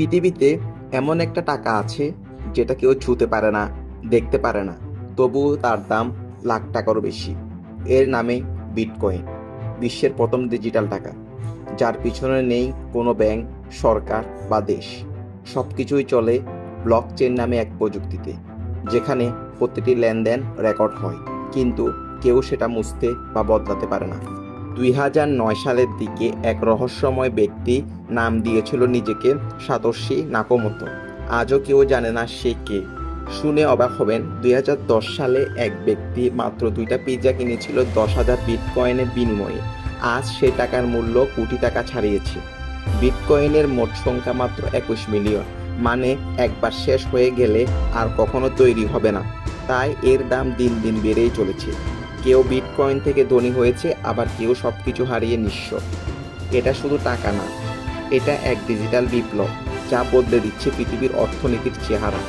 পৃথিবীতে এমন একটা টাকা আছে যেটা কেউ ছুতে পারে না, দেখতে পারে না। তবুও তার দাম লাখ টাকারও বেশি। এর নামে বিটকয়েন, বিশ্বের প্রথম ডিজিটাল টাকা, যার পিছনে নেই কোনো ব্যাংক, সরকার বা দেশ। সব কিছুই চলে ব্লক চেন নামে এক প্রযুক্তিতে, যেখানে প্রতিটি লেনদেন রেকর্ড হয়, কিন্তু কেউ সেটা মুছতে বা বদলাতে পারে না। দুই হাজার নয় সালের দিকে এক রহস্যময় ব্যক্তি নাম দিয়েছিল নিজেকে সাতর্ষি নাকোমতো। আজও কেউ জানে না সে কে। শুনে অবাক হবেন, দুই হাজার দশ সালে এক ব্যক্তি মাত্র দুইটা পিৎজা কিনেছিল দশ হাজার বিটকয়েনের বিনিময়ে। আজ সে টাকার মূল্য কোটি টাকা ছাড়িয়েছে। বিটকয়েনের মোট সংখ্যা মাত্র একুশ মিলিয়ন মানে একবার শেষ হয়ে গেলে আর কখনো তৈরি হবে না। তাই এর দাম দিন দিন বেড়েই চলেছে। কেউ বিটকয়েন থেকে ধনী হয়েছে, আবার কেউ সব কিছু হারিয়ে নিঃস্ব। এটা শুধু টাকা না, এটা এক ডিজিটাল বিপ্লব, যা বদলে দিচ্ছে পৃথিবীর অর্থনীতির চেহারা।